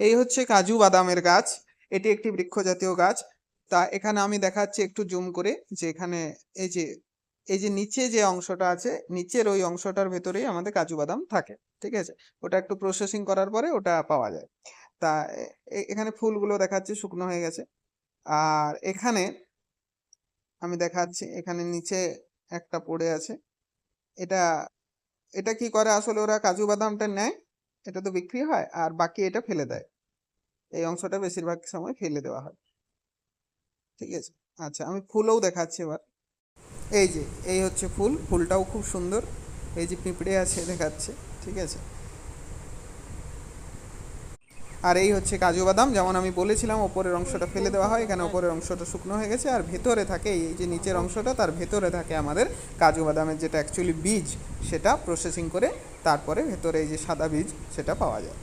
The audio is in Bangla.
এই হচ্ছে কাজু বাদামের গাছ। এটি একটি বৃক্ষ জাতীয় গাছ। তা এখানে আমি দেখাচ্ছি একটু জুম করে যে এখানে এই যে এই যে নিচে যে অংশটা আছে, নিচের ওই অংশটার ভেতরেই আমাদের কাজু বাদাম থাকে, ঠিক আছে? ওটা একটু প্রসেসিং করার পরে ওটা পাওয়া যায়। তা এখানে ফুলগুলো দেখাচ্ছে, শুকনো হয়ে গেছে। আর এখানে আমি দেখাচ্ছি, এখানে নিচে একটা পড়ে আছে। এটা এটা কি করে আসলে ওরা কাজু বাদামটা নেয়? এটা তো বিক্রি হয় আর বাকি এটা ফেলে দেয়। এই অংশটা বেশিরভাগ সময় ফেলে দেওয়া হয়। ঠিক আছে? আচ্ছা আমি ফুলও দেখাচ্ছি এবার। এই যে, এই হচ্ছে ফুল। ফুলটাও খুব সুন্দর। এই যে পিঁপড়ে আছে, দেখাচ্ছে। ঠিক আছে? আর এই হচ্ছে কাজু বাদাম, যেমন আমি বলেছিলাম, ওপরের অংশটা ফেলে দেওয়া হয়, এখানে ওপরের অংশটা শুকনো হয়ে গেছে, আর ভেতরে থাকে এই যে নিচের অংশটা, তার ভেতরে থাকে আমাদের কাজু বাদামের যেটা অ্যাকচুয়ালি বীজ, সেটা প্রসেসিং করে তারপরে ভেতরে এই যে সাদা বীজ, সেটা পাওয়া যায়।